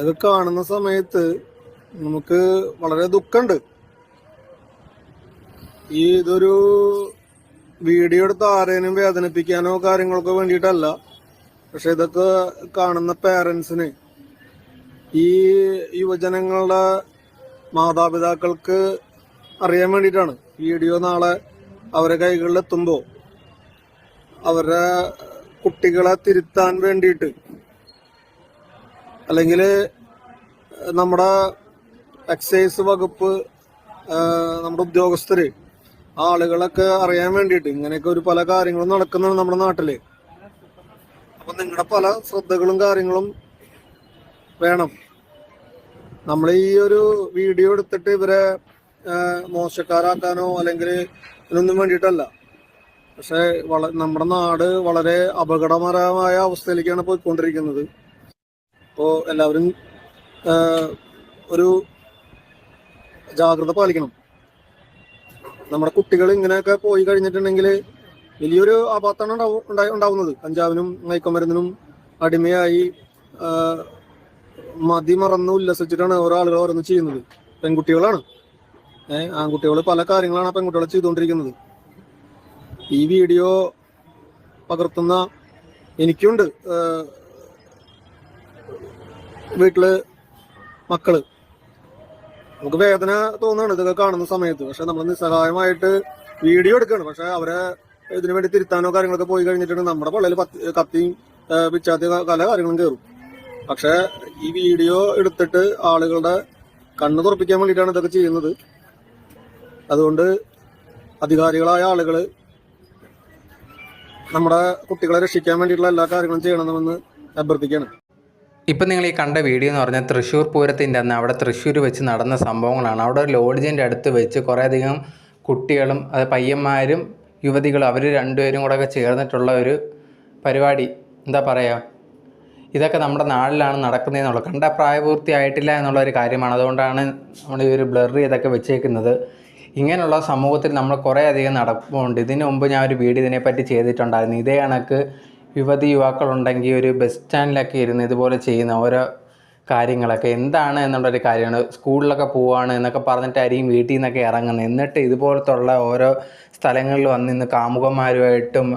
ഇതൊക്കെ കാണുന്ന സമയത്ത് നമുക്ക് വളരെ ദുഃഖമുണ്ട്. ഈ ഇതൊരു വീഡിയോ എടുത്ത് ആരേനും വേദനിപ്പിക്കാനോ കാര്യങ്ങൾക്കോ വേണ്ടിയിട്ടല്ല. പക്ഷെ ഇതൊക്കെ കാണുന്ന പേരൻസിന് ഈ യുവജനങ്ങളുടെ മാതാപിതാക്കൾക്ക് അറിയാൻ വേണ്ടിയിട്ടാണ് വീഡിയോ നാളെ അവരെ കൈകളിലെത്തുമ്പോൾ അവരുടെ കുട്ടികളെ തിരുത്താൻ വേണ്ടിയിട്ട് അല്ലെങ്കിൽ നമ്മുടെ എക്സൈസ് വകുപ്പ് നമ്മുടെ ഉദ്യോഗസ്ഥർ ആളുകളൊക്കെ അറിയാൻ വേണ്ടിയിട്ട് ഇങ്ങനെയൊക്കെ ഒരു പല കാര്യങ്ങളും നടക്കുന്നുണ്ട് നമ്മുടെ നാട്ടിൽ അപ്പം നിങ്ങളുടെ പല ശ്രദ്ധകളും കാര്യങ്ങളും വേണം. നമ്മൾ ഈ ഒരു വീഡിയോ എടുത്തിട്ട് ഇവരെ മോശക്കാരാക്കാനോ അല്ലെങ്കിൽ ഇതിനൊന്നും വേണ്ടിയിട്ടല്ല. പക്ഷേ വള നമ്മുടെ നാട് വളരെ അപകടകരമായ അവസ്ഥയിലേക്കാണ് പോയിക്കൊണ്ടിരിക്കുന്നത്. അപ്പോൾ എല്ലാവരും ഒരു ജാഗ്രത പാലിക്കണം. നമ്മുടെ കുട്ടികൾ ഇങ്ങനെയൊക്കെ പോയി കഴിഞ്ഞിട്ടുണ്ടെങ്കിൽ വലിയൊരു ആപത്താണ് ഉണ്ടാവും ഉണ്ടാവുന്നത്. കഞ്ചാവിനും മയക്കുമരുന്നിനും അടിമയായി മതി മറന്ന് ഉല്ലസിച്ചിട്ടാണ് ഓരോ ആളുകൾ ഓരോന്ന് ചെയ്യുന്നത്. പെൺകുട്ടികളാണ്. ഏഹ് ആൺകുട്ടികൾ പല കാര്യങ്ങളാണ് പെൺകുട്ടികൾ ചെയ്തുകൊണ്ടിരിക്കുന്നത്. ഈ വീഡിയോ പകർത്തുന്ന എനിക്കുണ്ട്. വീട്ടിൽ മക്കൾ. നമുക്ക് വേദന തോന്നുകയാണ് ഇതൊക്കെ കാണുന്ന സമയത്ത്. പക്ഷെ നമ്മൾ നിസ്സഹായമായിട്ട് വീഡിയോ എടുക്കുകയാണ് പക്ഷെ അവരെ ഇതിനു വേണ്ടി തിരുത്താനോ കാര്യങ്ങളൊക്കെ പോയി കഴിഞ്ഞിട്ടുണ്ടെങ്കിൽ നമ്മുടെ പള്ളിയിൽ പത്തി കത്തിയും പിച്ചാത്തിയും പിച്ചാത്തി പല കാര്യങ്ങളും കയറും പക്ഷെ ഈ വീഡിയോ എടുത്തിട്ട് ആളുകളുടെ കണ്ണ് തുറപ്പിക്കാൻ വേണ്ടിയിട്ടാണ് ഇതൊക്കെ ചെയ്യുന്നത്. അതുകൊണ്ട് അധികാരികളായ ആളുകൾ നമ്മുടെ കുട്ടികളെ രക്ഷിക്കാൻ വേണ്ടിയിട്ടുള്ള എല്ലാ കാര്യങ്ങളും ചെയ്യണമെന്ന് അഭ്യർത്ഥിക്കുകയാണ്. ഇപ്പം നിങ്ങൾ ഈ കണ്ട വീഡിയോ എന്ന് പറഞ്ഞാൽ തൃശ്ശൂർ പൂരത്തിന്റെ അന്ന് അവിടെ തൃശ്ശൂർ വെച്ച് നടന്ന സംഭവങ്ങളാണ്. അവിടെ ഒരു ലോഡ്ജിന്റെ അടുത്ത് വെച്ച് കുറേയധികം കുട്ടികളും അത് പയ്യന്മാരും യുവതികളും അവർ രണ്ടുപേരും കൂടെ ഒക്കെ ചേർന്നിട്ടുള്ള ഒരു പരിപാടി. എന്താ പറയുക ഇതൊക്കെ നമ്മുടെ നാട്ടിലാണ് നടക്കുന്നതെന്നുള്ളത് കണ്ട പ്രായപൂർത്തിയായിട്ടില്ല എന്നുള്ള ഒരു കാര്യമാണ്. അതുകൊണ്ടാണ് നമ്മൾ ഈ ഒരു ബ്ലർ ചെയ്തൊക്കെ വെച്ചേക്കുന്നത്. ഇങ്ങനെയുള്ള സമൂഹത്തിൽ നമ്മൾ കുറേ അധികം നടപ്പുണ്ട്. ഇതിനു മുമ്പ് ഞാൻ ഒരു വീഡിയോ ഇതിനെപ്പറ്റി ചെയ്തിട്ടുണ്ടായിരുന്നു. ഇതേ കണക്ക് യുവതി യുവാക്കളുണ്ടെങ്കിൽ ഒരു ബസ് സ്റ്റാൻഡിലൊക്കെ ഇരുന്ന് ഇതുപോലെ ചെയ്യുന്ന ഓരോ കാര്യങ്ങളൊക്കെ എന്താണ് എന്നുള്ളൊരു കാര്യമാണ്. സ്കൂളിലൊക്കെ പോവാണ് എന്നൊക്കെ പറഞ്ഞിട്ടായിരിക്കും വീട്ടിൽ നിന്നൊക്കെ ഇറങ്ങുന്നത്. എന്നിട്ട് ഇതുപോലത്തുള്ള ഓരോ സ്ഥലങ്ങളിൽ വന്ന് ഇന്ന് കാമുകന്മാരുമായിട്ടും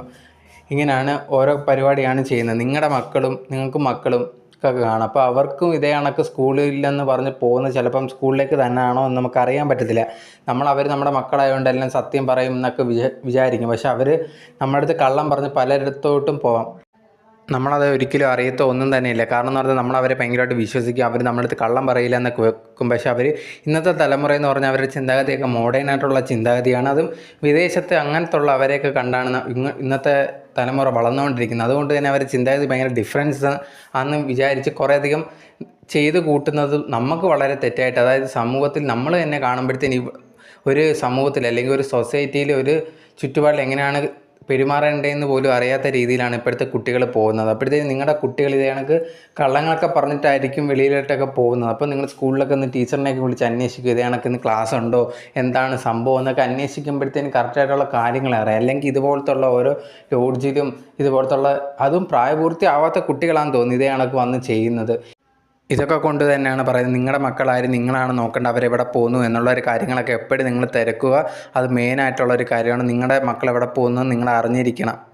ഇങ്ങനെയാണ് ഓരോ പരിപാടിയാണ് ചെയ്യുന്നത്. നിങ്ങളുടെ മക്കളും നിങ്ങൾക്കും മക്കളും ഒക്കെ കാണും. അപ്പോൾ അവർക്കും ഇതേ കണക്ക് സ്കൂളില്ലെന്ന് പറഞ്ഞ് പോകുന്ന ചിലപ്പം സ്കൂളിലേക്ക് തന്നെയാണോ എന്ന് നമുക്ക് അറിയാൻ പറ്റത്തില്ല. നമ്മൾ അവർ നമ്മുടെ മക്കളായതുകൊണ്ട് എല്ലാം സത്യം പറയും എന്നൊക്കെ വിചാ വിചാരിക്കും. പക്ഷെ അവർ നമ്മുടെ അടുത്ത് കള്ളം പറഞ്ഞ് പലരിടത്തോട്ടും പോകാം നമ്മളത് ഒരിക്കലും അറിയത്തോ ഒന്നും തന്നെയില്ല. കാരണം എന്ന് പറഞ്ഞാൽ നമ്മൾ അവരെ ഭയങ്കരമായിട്ട് വിശ്വസിക്കും. അവർ നമ്മുടെ അടുത്ത് കള്ളം പറയില്ല എന്നൊക്കെ വെക്കും. പക്ഷെ അവർ ഇന്നത്തെ തലമുറ എന്ന് പറഞ്ഞാൽ അവരുടെ ചിന്താഗതിയൊക്കെ മോഡേൺ ആയിട്ടുള്ള ചിന്താഗതിയാണ്. അതും വിദേശത്ത് അങ്ങനത്തുള്ള അവരെയൊക്കെ കണ്ടാണ് ഇന്നത്തെ തലമുറ വളർന്നുകൊണ്ടിരിക്കുന്നത്. അതുകൊണ്ട് തന്നെ അവരുടെ ചിന്താഗതി ഭയങ്കര ഡിഫറൻസ് ആണെന്ന് വിചാരിച്ച് കുറേയധികം ചെയ്ത് കൂട്ടുന്നത് നമുക്ക് വളരെ തെറ്റായിട്ട് അതായത് സമൂഹത്തിൽ നമ്മൾ തന്നെ കാണുമ്പോഴത്തേന് ഒരു സമൂഹത്തിൽ അല്ലെങ്കിൽ ഒരു സൊസൈറ്റിയിൽ ഒരു ചുറ്റുപാടിൽ എങ്ങനെയാണ് പെരുമാറേണ്ടതെന്ന് പോലും അറിയാത്ത രീതിയിലാണ് ഇപ്പോഴത്തെ കുട്ടികൾ പോകുന്നത്. അപ്പോഴത്തേക്കും നിങ്ങളുടെ കുട്ടികൾ ഇത് കണക്ക് കള്ളങ്ങളൊക്കെ പറഞ്ഞിട്ടായിരിക്കും വെളിയിലോട്ടൊക്കെ പോകുന്നത്. അപ്പോൾ നിങ്ങൾ സ്കൂളിലൊക്കെ ഒന്ന് ടീച്ചറിനെയൊക്കെ വിളിച്ച് അന്വേഷിക്കും. ഇത് കണക്ക് ഇന്ന് ക്ലാസ് ഉണ്ടോ? എന്താണ് സംഭവം? എന്നൊക്കെ അന്വേഷിക്കുമ്പോഴത്തേനും കറക്റ്റായിട്ടുള്ള കാര്യങ്ങൾ അറിയാം. അല്ലെങ്കിൽ ഇതുപോലത്തുള്ള ഓരോ ലോഡ്ജിലും ഇതുപോലത്തുള്ള അതും പ്രായപൂർത്തി ആവാത്ത കുട്ടികളാണെന്ന് തോന്നുന്നു ഇതേ കണക്ക് വന്ന് ചെയ്യുന്നത്. ഇതൊക്കെ കൊണ്ട് തന്നെയാണ് പറയുന്നത്. നിങ്ങളുടെ മക്കളാരും നിങ്ങളാണ് നോക്കേണ്ടത് അവരെവിടെ പോകുന്നു എന്നുള്ള ഒരു കാര്യങ്ങളൊക്കെ എപ്പോഴും നിങ്ങൾ തിരക്കുക. അത് മെയിനായിട്ടുള്ള ഒരു കാര്യമാണ്. നിങ്ങളുടെ മക്കൾ എവിടെ പോകുന്നു നിങ്ങൾ അറിഞ്ഞിരിക്കണം.